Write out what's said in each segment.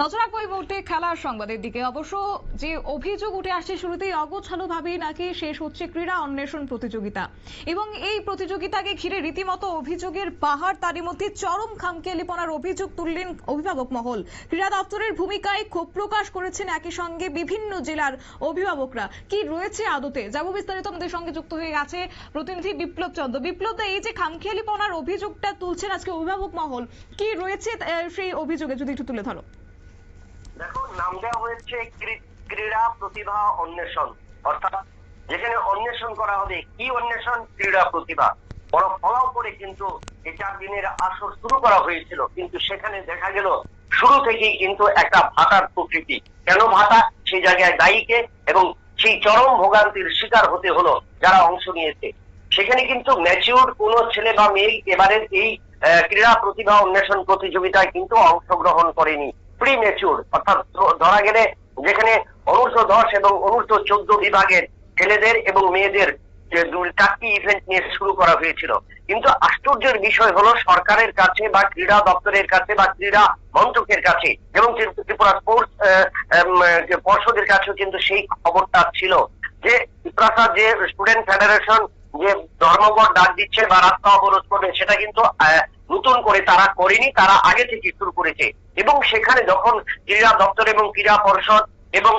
নজর রাখব এই মুহূর্তে খেলার সংবাদের দিকে। অবশ্য যে অভিযোগ উঠে আসছে শুরুতেই অগোছালো ভাবেই নাকি শেষ হচ্ছে ক্রীড়া অন্বেষণ প্রতিযোগিতা। এবং এই প্রতিযোগিতাকে ঘিরে রীতিমতো অভিযোগের পাহাড়, তারই মধ্যে চরম খামখেয়ালিপনার অভিযোগ তুললেন অভিভাবক মহল। ক্রীড়া দপ্তরের ভূমিকায় ক্ষোভ প্রকাশ করেছেন একই সঙ্গে বিভিন্ন জেলার অভিভাবকরা। কি রয়েছে আদতে? যাব বিস্তারিত আমাদের সঙ্গে যুক্ত হয়ে আছে প্রতিনিধি বিপ্লব চন্দ্র বিপ্লব এই যে খামখেয়ালিপনার অভিযোগটা তুলছেন আজকে অভিভাবক মহল, কি রয়েছে সেই অভিযোগে যদি একটু তুলে ধরো। দেখো, নাম দেওয়া হয়েছে ক্রীড়া প্রতিভা অন্বেষণ। অর্থাৎ যেখানে অন্বেষণ করা হবে, কি অন্বেষণ? ক্রীড়া প্রতিভা। বড় ফলাও করে কিন্তু এই চার দিনের আসর শুরু করা হয়েছিল, কিন্তু সেখানে দেখা গেল, শুরু থেকেই কিন্তু একটা ভাটার প্রকৃতি। কেন ভাটা? সেই জায়গায় দায়ীকে এবং সেই চরম ভোগান্তির শিকার হতে হলো যারা অংশ নিয়েছে। সেখানে কিন্তু ম্যাচিউর কোন ছেলে বা মেয়ে এবারের এই ক্রীড়া প্রতিভা অন্বেষণ প্রতিযোগিতায় কিন্তু অংশগ্রহণ করেনি। প্রি ম্যাচিউর অর্থাৎ ধরা গেলে যেখানে অনূর্ধ্ব দশ এবং অনূর্ধ্ব চোদ্দ বিভাগের ছেলেদের এবং মেয়েদের চারটি ইভেন্ট নিয়ে শুরু করা হয়েছিল। কিন্তু আশ্চর্যের বিষয় হলো সরকারের কাছে বা ক্রীড়া দপ্তরের কাছে বা ক্রীড়া মন্ত্রকের কাছে এবং ত্রিপু- ত্রিপুরা স্পোর্টস পর্ষদের কাছেও কিন্তু সেই খবরটা ছিল যে ত্রিপুরা যে স্টুডেন্ট ফেডারেশন যে ধর্মঘট ডাক দিচ্ছে বা রাস্তা অবরোধ করবে, সেটা কিন্তু নতুন করে তারা করেনি, তারা আগে থেকে শুরু করেছে। এবং সেখানে যখন ক্রীড়া দপ্তর এবং ক্রীড়া পরিষদ এবং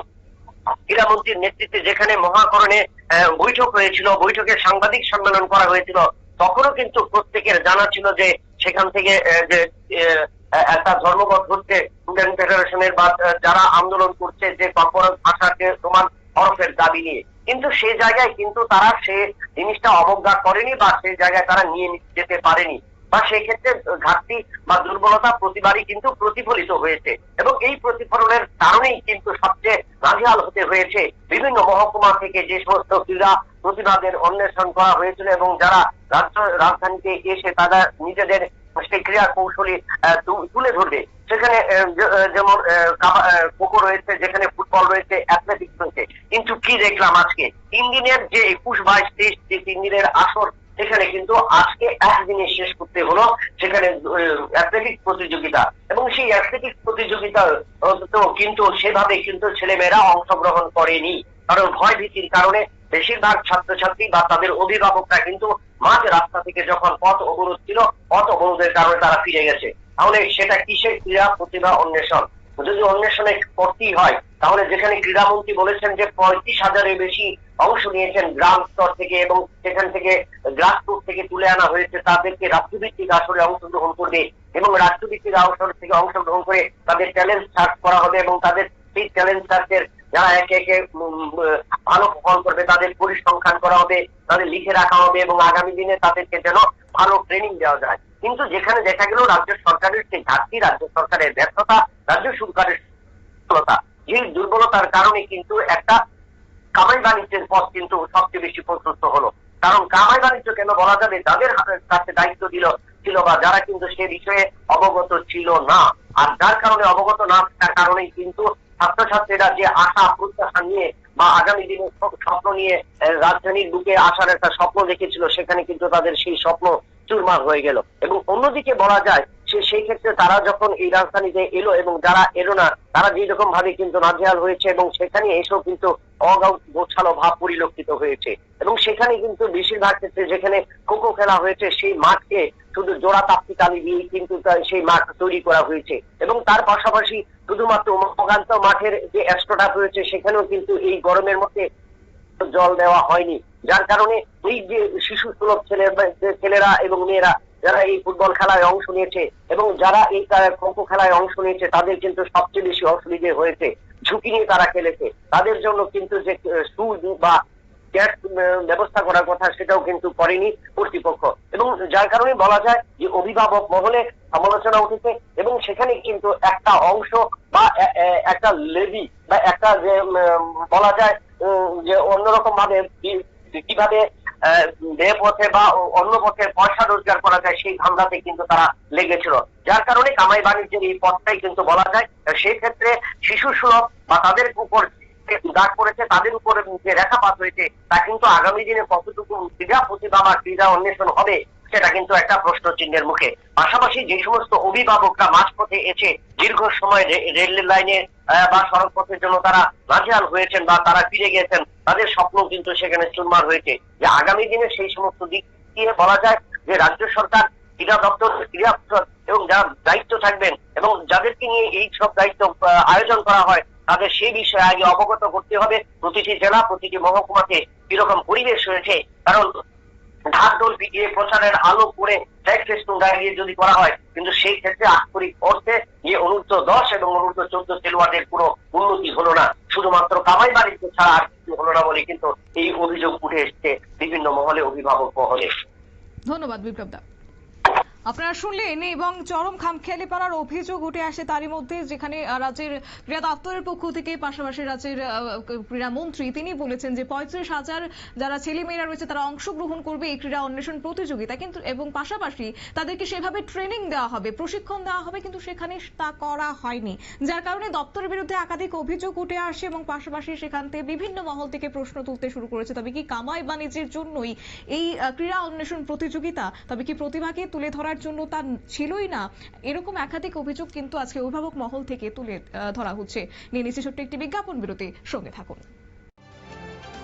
ক্রীড়ামন্ত্রীর নেতৃত্বে যেখানে মহাকরণে বৈঠক হয়েছিল, বৈঠকে সাংবাদিক সম্মেলন করা হয়েছিল, তখনও কিন্তু প্রত্যেকের জানা ছিল যে সেখান থেকে যে একটা ধর্মঘট হচ্ছে স্টুডেন্ট ফেডারেশনের বা যারা আন্দোলন করছে, যে কর্পোরেট ভাষাকে সমান হরফের দাবি নিয়ে। কিন্তু সেই জায়গায় কিন্তু তারা সে জিনিসটা অবজ্ঞা করেনি বা সেই জায়গায় তারা নিয়ে যেতে পারেনি। বা সেক্ষেত্রে ঘাটতি বা দুর্বলতা প্রতিবারই কিন্তু প্রতিফলিত হয়েছে এবং এই প্রতিফলনের কারণেই কিন্তু সবচেয়ে নাজেহাল হতে হয়েছে বিভিন্ন মহকুমা থেকে যে সমস্ত ক্রীড়া প্রতিবাদের অন্বেষণ করা হয়েছিল এবং যারা রাজ্য রাজধানীতে এসে তারা নিজেদের সেই ক্রীড়া কৌশলী তুলে ধরবে। সেখানে যেমন খোখো রয়েছে, যেখানে ফুটবল রয়েছে অ্যাথলেটিক্স রয়েছে। কিন্তু কি দেখলাম আজকে? তিন দিনের যে একুশ বাইশ তেইশ যে তিন দিনের আসর, সেখানে কিন্তু আজকে একদিনে শেষ করতে হলো। সেখানে অ্যাথলেটিক্স প্রতিযোগিতা। এবং সেই অ্যাথলেটিক্স প্রতিযোগিতা কিন্তু সেভাবে কিন্তু ছেলেমেয়েরা অংশগ্রহণ করেনি। কারণ ভয় ভীতির কারণে বেশিরভাগ ছাত্রছাত্রী বা তাদের অভিভাবকরা কিন্তু মাঝ রাস্তা থেকে যখন পথ অবরোধ ছিল, পথ অবরোধের কারণে তারা ফিরে গেছে। তাহলে সেটা কিসের ক্রীড়া প্রতিভা অন্বেষণ? যদি অন্বেষণে করতেই হয়, তাহলে যেখানে ক্রীড়ামন্ত্রী বলেছেন যে পঁয়ত্রিশ হাজারের বেশি অংশ নিয়েছেন গ্রাম স্তর থেকে এবং সেখান থেকে গ্রাসরুট থেকে তুলে আনা হয়েছে, তাদেরকে রাষ্ট্রভিত্তিক আসরে অংশগ্রহণ করবে এবং রাষ্ট্রভিত্তিক আসর থেকে অংশগ্রহণ করে তাদের ট্যালেন্ট সার্চ করা হবে এবং তাদের সেই ট্যালেন্ট সার্চের যারা একে একে ভালো ফল করবে তাদের পরিসংখ্যান করা হবে, তাদের লিখে রাখা হবে এবং আগামী দিনে তাদেরকে যেন ভালো ট্রেনিং দেওয়া যায়। কিন্তু যেখানে দেখা গেল রাজ্য সরকারের সেই ঘাটতি, রাজ্য সরকারের ব্যর্থতা, রাজ্য সরকারের দুর্বলতা, এই দুর্বলতার কারণে কিন্তু একটা কামাই বাণিজ্যের পথ কিন্তু সবচেয়ে বেশি প্রশস্ত হলো। কারণ কামাই বাণিজ্য কেন বলা যাবে? যাদের কাছে দায়িত্ব দিল, ছিল বা যারা কিন্তু সে বিষয়ে অবগত ছিল না। আর যার কারণে অবগত না থাকার কারণেই কিন্তু ছাত্রছাত্রীরা যে আশা, প্রত্যাশা নিয়ে বা আগামী দিনে স্বপ্ন নিয়ে রাজধানীর বুকে আসার একটা স্বপ্ন দেখেছিল, সেখানে কিন্তু তাদের সেই স্বপ্ন চুরমার হয়ে গেল। এবং অন্যদিকে বলা যায়, সে সেই ক্ষেত্রে তারা যখন এই রাজধানীতে এলো এবং যারা এলো না, তারা যেই রকম ভাবে কিন্তু নাজেহাল হয়েছে এবং সেখানে এসেও কিন্তু অগোছালো ভাব পরিলক্ষিত হয়েছে। এবং সেখানে কিন্তু বেশিরভাগ ক্ষেত্রে যেখানে খোখো খেলা হয়েছে, সেই মাঠকে শুধু জোড়া তাপ্তি কালি দিয়ে কিন্তু সেই মাঠ তৈরি করা হয়েছে। এবং তার পাশাপাশি শুধুমাত্র উমাকান্ত মাঠের যে অ্যাস্ট্রোটাপ রয়েছে, সেখানেও কিন্তু এই গরমের মধ্যে জল দেওয়া হয়নি। যার কারণে এই যে শিশু সুলভ ছেলে, ছেলেরা এবং মেয়েরা, যারা এই ফুটবল খেলায় অংশ নিয়েছে এবং যারা এই খোখো খেলায় অংশ নিয়েছে, তাদের কিন্তু সবচেয়ে বেশি অসুবিধে হয়েছে। ঝুঁকি নিয়ে তারা খেলেছে। তাদের জন্য কিন্তু যে শু বা গ্যাস ব্যবস্থা করার কথা সেটাও কিন্তু করেনি কর্তৃপক্ষ। এবং যার কারণে বলা যায় যে অভিভাবক মহলে সমালোচনা উঠেছে এবং সেখানে কিন্তু একটা অংশ বা একটা লেভি বা একটা যে বলা যায় যে অন্যরকম ভাবে কীভাবে বে পথে বা অন্য পথে পয়সা রোজগার করা যায় সেই ধান্দাতে কিন্তু তারা লেগেছিল। যার কারণে কামাই বাণিজ্যের এই পথটাই কিন্তু বলা যায় সেই ক্ষেত্রে শিশু সুলভ বা তাদের উপর দাগ পড়েছে তাদের উপরে যে রেখাপাত হয়েছে, তা কিন্তু আগামী দিনে কতটুকু ক্রীড়া প্রতিভা বা ক্রীড়া অন্বেষণ হবে, সেটা কিন্তু একটা প্রশ্ন চিহ্নের মুখে। পাশাপাশি যে সমস্ত অভিভাবকরা মাঝপথে এসে দীর্ঘ সময় রেল লাইনে বা সড়ক পথের জন্য তারা নাজেহাল হয়েছেন বা তারা ফিরে গেছেন তাদের স্বপ্ন কিন্তু সেখানে চুরমার হয়েছে। যে আগামী দিনে সেই সমস্ত দিক দিয়ে বলা যায় যে রাজ্য সরকার, ক্রীড়া দপ্তর, ক্রীড়া এবং যারা দায়িত্ব থাকবেন এবং যাদেরকে নিয়ে এই সব দায়িত্ব আয়োজন করা হয় তাদের সেই বিষয়ে আগে অবগত করতে হবে। প্রতিটি জেলা, প্রতিটি মহকুমাতে কীরকম পরিবেশ হয়েছে কারণ ঢাক ঢোল পিটিয়ে প্রচারের আলো করে ফ্ল্যাগ ফেস্টুন দাঁড়িয়ে যদি করা হয়, কিন্তু সেই ক্ষেত্রে আক্ষরিক অর্থে যে অনূর্ধ্ব দশ এবং অনূর্ধ্ব চোদ্দ খেলোয়াড়দের কোনো উন্নতি হলো না। শুধুমাত্র কামাই বাণিজ্য ছাড়া আর কিছু হলো না বলে কিন্তু এই অভিযোগ উঠে এসছে বিভিন্ন মহলে অভিভাবক মহলে। ধন্যবাদ বিপ্লব দা। আপনারা শুনলেন এবং চরম খামখেয়ালি পাড়ার অভিযোগ উঠে আসে তারই মধ্যে যেখানে রাজ্যের ক্রীড়া দপ্তরের পক্ষ থেকে পাশাপাশি রাজ্যের আহ, ক্রীড়া মন্ত্রী তিনি বলেছেন যে পঁয়ত্রিশ হাজার যারা ছেলেমেয়েরা রয়েছে তারা অংশগ্রহণ করবে এই ক্রীড়া অন্বেষণ প্রতিযোগিতা। কিন্তু এবং পাশাপাশি তাদেরকে সেভাবে ট্রেনিং দেওয়া হবে প্রশিক্ষণ দেওয়া হবে কিন্তু সেখানে তা করা হয়নি। যার কারণে দপ্তরের বিরুদ্ধে একাধিক অভিযোগ উঠে আসে এবং পাশাপাশি সেখান থেকে বিভিন্ন মহল থেকে প্রশ্ন তুলতে শুরু করেছে। তবে কি কামাই বাণিজ্যের জন্যই এই ক্রীড়া অন্বেষণ প্রতিযোগিতা? তবে কি প্রতিভাকে তুলে ধরার জন্য তা ছিলই না। এরকম একাধিক অভিযোগ কিন্তু আজকে অভিভাবক মহল থেকে তুলে ধরা হচ্ছে। নিয়ে নিচ্ছে ছোট্ট একটি বিজ্ঞাপন বিরতি সঙ্গে থাকুন।